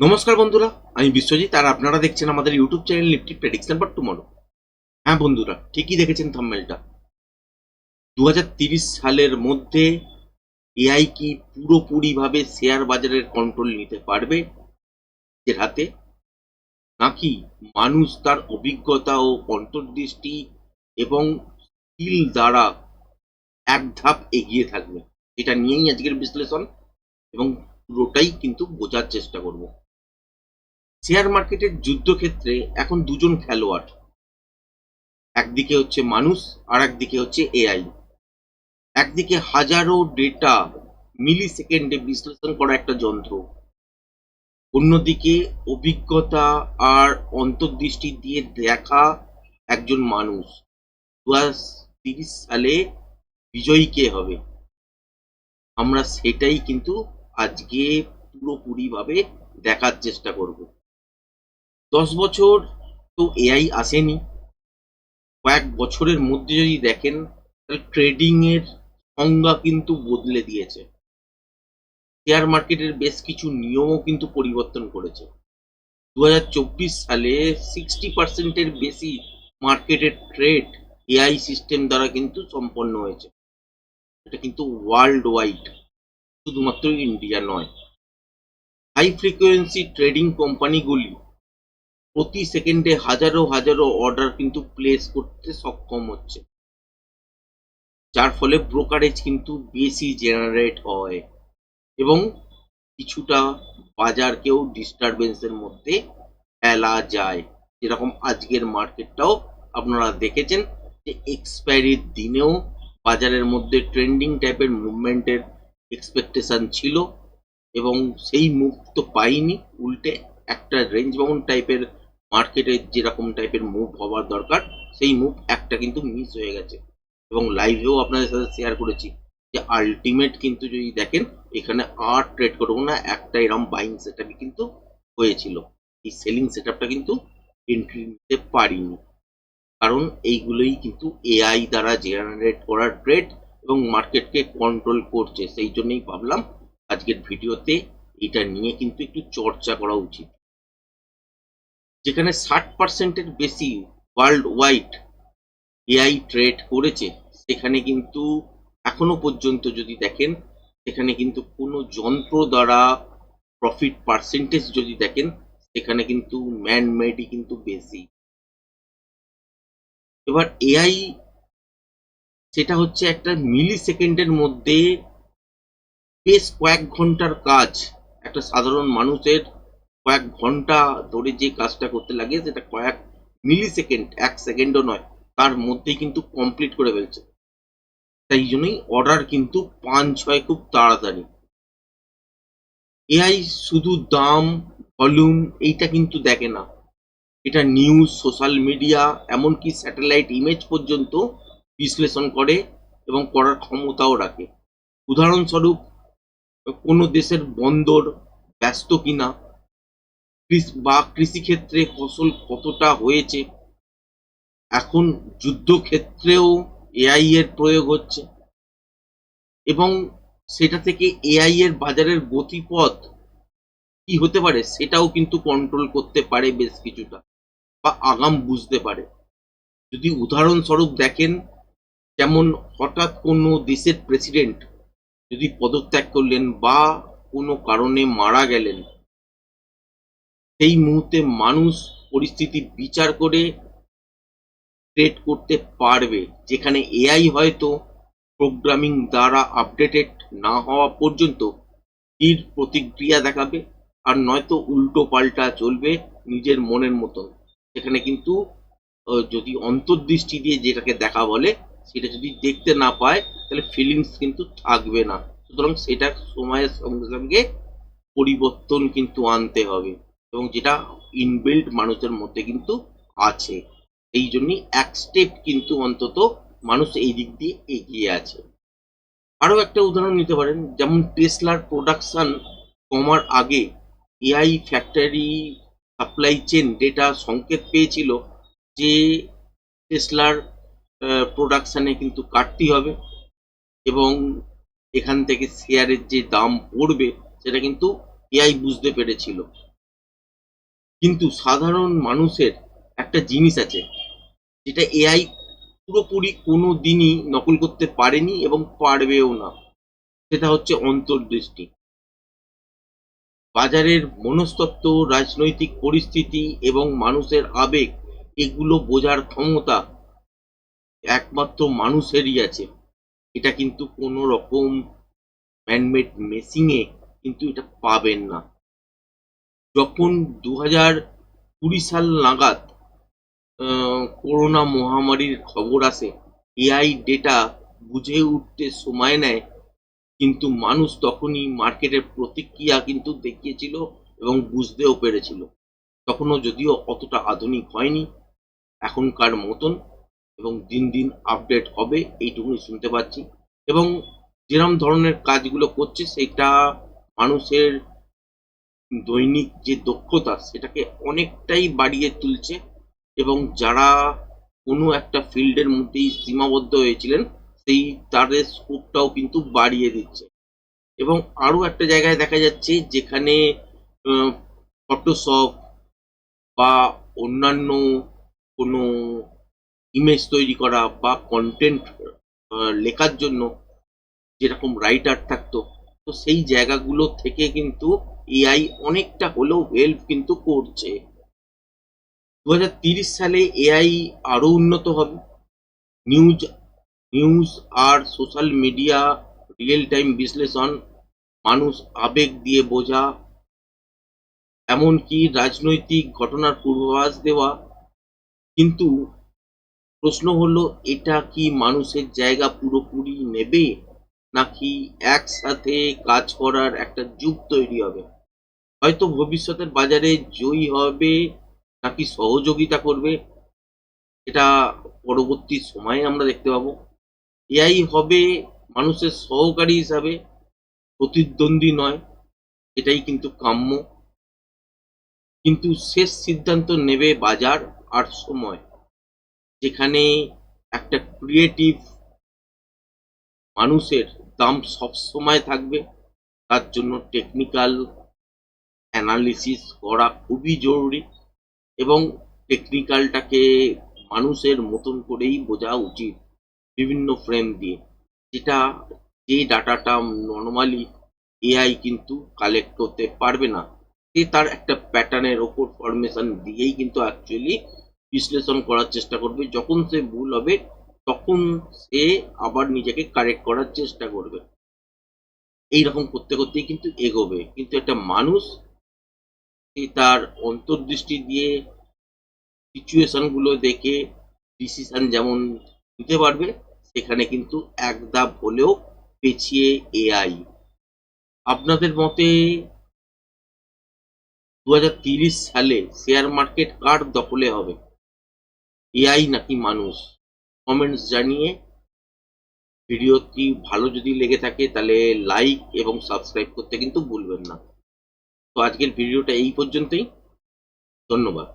নমস্কার বন্ধুরা, আমি বিশ্বজিৎ, আর আপনারা দেখছেন আমাদের YouTube channel Nifty prediction for tomorrow হ্যাঁ বন্ধুরা, ঠিকই দেখেছেন থাম্বেলটা দু সালের মধ্যে এআই কি পুরোপুরিভাবে শেয়ার বাজারের কন্ট্রোল নিতে পারবে এর হাতে? নাকি মানুষ তার অভিজ্ঞতা ও অন্তর্দৃষ্টি এবং স্কিল দ্বারা এক ধাপ এগিয়ে থাকবে? এটা নিয়েই আজকের বিশ্লেষণ এবং পুরোটাই কিন্তু বোঝার চেষ্টা করব। শেয়ার মার্কেটের যুদ্ধক্ষেত্রে এখন দুজন খেলোয়াড়। একদিকে হচ্ছে মানুষ আর একদিকে হচ্ছে এআই। একদিকে হাজারো ডেটা মিলি সেকেন্ডে বিশ্লেষণ করা একটা যন্ত্র। অন্যদিকে অভিজ্ঞতা আর অন্তর্দৃষ্টি দিয়ে দেখা একজন মানুষ। দু তিরিশ সালে বিজয়ী কে হবে? আমরা সেটাই কিন্তু আজকে পুরোপুরিভাবে দেখার চেষ্টা করব। দশ বছর তো এআই আসেনি। কয়েক বছরের মধ্যে যদি দেখেন, তাহলে ট্রেডিং এর সংজ্ঞা কিন্তু বদলে দিয়েছে। শেয়ার মার্কেটের বেশ কিছু নিয়মও কিন্তু পরিবর্তন করেছে। দু হাজার চব্বিশ সালে সিক্সটি পার্সেন্টের বেশি মার্কেটের ট্রেড এআই সিস্টেম দ্বারা কিন্তু সম্পন্ন হয়েছে। এটা কিন্তু ওয়ার্ল্ড ওয়াইড শুধুমাত্র ইন্ডিয়া নয়। হাই ফ্রিকোয়েন্সি ট্রেডিং কোম্পানিগুলি প্রতি সেকেন্ডে হাজারো হাজারো অর্ডার কিন্তু প্লেস করতে সক্ষম হচ্ছে। যার ফলে ব্রোকারেজ কিন্তু বেশি জেনারেট হয় এবং কিছুটা বাজারকেও ডিস্টারবেন্সের মধ্যে ফেলা যায়। যেরকম আজকের মার্কেটটাও আপনারা দেখেছেন যে এক্সপায়ারির দিনেও বাজারের মধ্যে ট্রেন্ডিং টাইপের মুভমেন্টের এক্সপেকটেশন ছিল এবং সেই মুভ তো পাইনি, উল্টে একটা রেঞ্জ বাউন্ড টাইপের মার্কেটে যেরকম টাইপের মুভ হওয়ার দরকার, সেই মুভ একটা কিন্তু মিস হয়ে গেছে। এবং লাইভেও আপনাদের সাথে শেয়ার করেছি যে আলটিমেট কিন্তু যদি দেখেন, এখানে আর ট্রেড করব না, একটা এরকম বাইং সেট কিন্তু হয়েছিল। এই সেলিং সেট কিন্তু এন্ট্রি নিতে পারিনি। কারণ এইগুলোই কিন্তু এআই দ্বারা জেনারেট করা ট্রেড এবং মার্কেটকে কন্ট্রোল করছে। সেই জন্যই ভাবলাম, আজকের ভিডিওতে এটা নিয়ে কিন্তু একটু চর্চা করা উচিত। যেখানে ষাট পার্সেন্টের বেশি ওয়ার্ল্ড ওয়াইড এআই ট্রেড করেছে, সেখানে কিন্তু এখনও পর্যন্ত যদি দেখেন, সেখানে কিন্তু কোনো যন্ত্র দ্বারা প্রফিট পার্সেন্টেজ যদি দেখেন, সেখানে কিন্তু ম্যান মেডই কিন্তু বেশি। এবার এআই সেটা হচ্ছে একটা মিলি সেকেন্ডের মধ্যে বেশ কয়েক ঘণ্টার কাজ একটা সাধারণ মানুষের কয়েক ঘণ্টা ধরে যে কাজটা করতে লাগে, সেটা কয়েক মিলি সেকেন্ড এক সেকেন্ডও নয়, তার মধ্যেই কিন্তু কমপ্লিট করে ফেলছে। তাই জন্যই অর্ডার কিন্তু পাঞ্চ হয় খুব তাড়াতাড়ি। এআই শুধু দাম ভলিউম এইটা কিন্তু দেখে না। এটা নিউজ সোশ্যাল মিডিয়া এমনকি স্যাটেলাইট ইমেজ পর্যন্ত বিশ্লেষণ করে এবং করার ক্ষমতাও রাখে। উদাহরণস্বরূপ, কোনো দেশের বন্দর ব্যস্ত কিনা বা কৃষিক্ষেত্রে ফসল কতটা হয়েছে? এখন যুদ্ধক্ষেত্রেও এআই এর প্রয়োগ হচ্ছে। এবং সেটা থেকে এআই এর বাজারের গতিপথ কি হতে পারে সেটাও কিন্তু কন্ট্রোল করতে পারে বেশ কিছুটা, বা আগাম বুঝতে পারে। যদি উদাহরণস্বরূপ দেখেন, যেমন হঠাৎ কোনো দেশের প্রেসিডেন্ট যদি পদত্যাগ করলেন বা কোনো কারণে মারা গেলেন সেই মুহূর্তে মানুষ পরিস্থিতি বিচার করে ট্রেড করতে পারবে। যেখানে এআই হয়তো প্রোগ্রামিং দ্বারা আপডেটেড না হওয়া পর্যন্ত তীর প্রতিক্রিয়া দেখাবে আর নয়তো উল্টো পাল্টা চলবে নিজের মনের মতন। সেখানে কিন্তু যদি অন্তর্দৃষ্টি দিয়ে যেটাকে দেখা বলে, সেটা যদি দেখতে না পায়, তাহলে ফিলিংস কিন্তু থাকবে না। সুতরাং সেটা সময়ের সঙ্গে সঙ্গে পরিবর্তন কিন্তু আনতে হবে। এবং যেটা ইনবিল্ড মানুষের মধ্যে কিন্তু আছে। এই জন্যই এক স্টেপ কিন্তু অন্তত মানুষ এই দিক দিয়ে এগিয়ে আছে। আরও একটা উদাহরণ নিতে পারেন, যেমন টেসলার প্রোডাকশন কমার আগে AI factory supply chain data সংকেত পেয়েছিল যে টেসলার প্রোডাকশানে কিন্তু কাটতি হবে এবং এখান থেকে শেয়ারের যে দাম পড়বে সেটা কিন্তু এআই বুঝতে পেরেছিল। কিন্তু সাধারণ মানুষের একটা জিনিস আছে, যেটা এআই পুরোপুরি কোনো দিনই নকল করতে পারেনি এবং পারবেও না। সেটা হচ্ছে অন্তর্দৃষ্টি। বাজারের মনস্তত্ত্ব, রাজনৈতিক পরিস্থিতি এবং মানুষের আবেগ, এগুলো বোঝার ক্ষমতা একমাত্র মানুষেরই আছে। এটা কিন্তু কোনো রকম ম্যানমেড মেশিংয়ে কিন্তু এটা পাবেন না। যখন দু হাজার কুড়ি সাল নাগাদ করোনা মহামারীর খবর আসে এআই ডেটা বুঝে উঠতে সময় নেয়, কিন্তু মানুষ তখনই মার্কেটের প্রতিক্রিয়া কিন্তু দেখিয়েছিল এবং বুঝতেও পেরেছিল। তখনও যদিও অতটা আধুনিক হয়নি, এখনকার মতন, এবং দিন দিন আপডেট হবে এইটুকুনি শুনতে পাচ্ছি। এবং যেরম ধরনের কাজগুলো করছে, সেটা মানুষের দৈনিক যে দক্ষতা, সেটাকে অনেকটাই বাড়িয়ে তুলছে এবং যারা কোনো একটা ফিল্ডের মধ্যেই সীমাবদ্ধ হয়েছিলেন, সেই তাদের স্কোপটাও কিন্তু বাড়িয়ে দিচ্ছে। এবং আরও একটা জায়গায় দেখা যাচ্ছে যেখানে ফটোশপ বা অন্যান্য কোনো ইমেজ তৈরি করা বা কন্টেন্ট লেখার জন্য যেরকম রাইটার থাকতো, তো সেই জায়গাগুলো থেকে কিন্তু এআই অনেকটা হলেও হেল্প কিন্তু করছে। দু সালে এআই আরও উন্নত হবে। নিউজ নিউজ আর সোশ্যাল মিডিয়া রিয়েল টাইম বিশ্লেষণ, মানুষ আবেগ দিয়ে বোঝা, এমনকি রাজনৈতিক ঘটনার পূর্বাভাস দেওয়া। কিন্তু প্রশ্ন হলো, এটা কি মানুষের জায়গা পুরোপুরি নেবে, নাকি একসাথে কাজ করার একটা যুগ তৈরি হবে? হয়তো ভবিষ্যতের বাজারে জয়ী হবে, নাকি সহযোগিতা করবে, এটা পরবর্তী সময়ে আমরা দেখতে পাবো। এআই হবে মানুষের সহকারী হিসাবে প্রতিদ্বন্দ্বী নয়, এটাই কিন্তু কাম্য। কিন্তু শেষ সিদ্ধান্ত নেবে বাজার আর সময়, যেখানে একটা ক্রিয়েটিভ মানুষের দাম সব সময় থাকবে, তার জন্য টেকনিক্যাল অ্যানালিসিস করা খুবই জরুরি এবং টেকনিক্যালটাকে মানুষের মতন করেই বোঝা উচিত বিভিন্ন ফ্রেম দিয়ে। যেটা যে ডাটাটা নর্মালি এআই কিন্তু কালেক্ট করতে পারবে না, সে তার একটা প্যাটার্নের ওপর ফরমেশন দিয়েই কিন্তু অ্যাকচুয়ালি বিশ্লেষণ করার চেষ্টা করবে। যখন সে ভুল হবে, তখন সে আবার নিজেকে কারেক্ট করার চেষ্টা করবে। এইরকম করতে করতেই কিন্তু এগোবে। কিন্তু একটা মানুষ তার অন্তর্দৃষ্টি দিয়ে সিচুয়েশনগুলো দেখে ডিসিশন যেমন নিতে পারবে, সেখানে কিন্তু এক ধাপ হলেও পেছিয়ে এআই আপনাদের মতে দু সালে শেয়ার মার্কেট কার দখলে হবে? এআই নাকি মানুষ? কমেন্টস জানিয়ে ভিডিওটি ভালো যদি লেগে থাকে তাহলে লাইক এবং সাবস্ক্রাইব করতে কিন্তু ভুলবেন না। আজকের ভিডিওটা এই পর্যন্তই। ধন্যবাদ।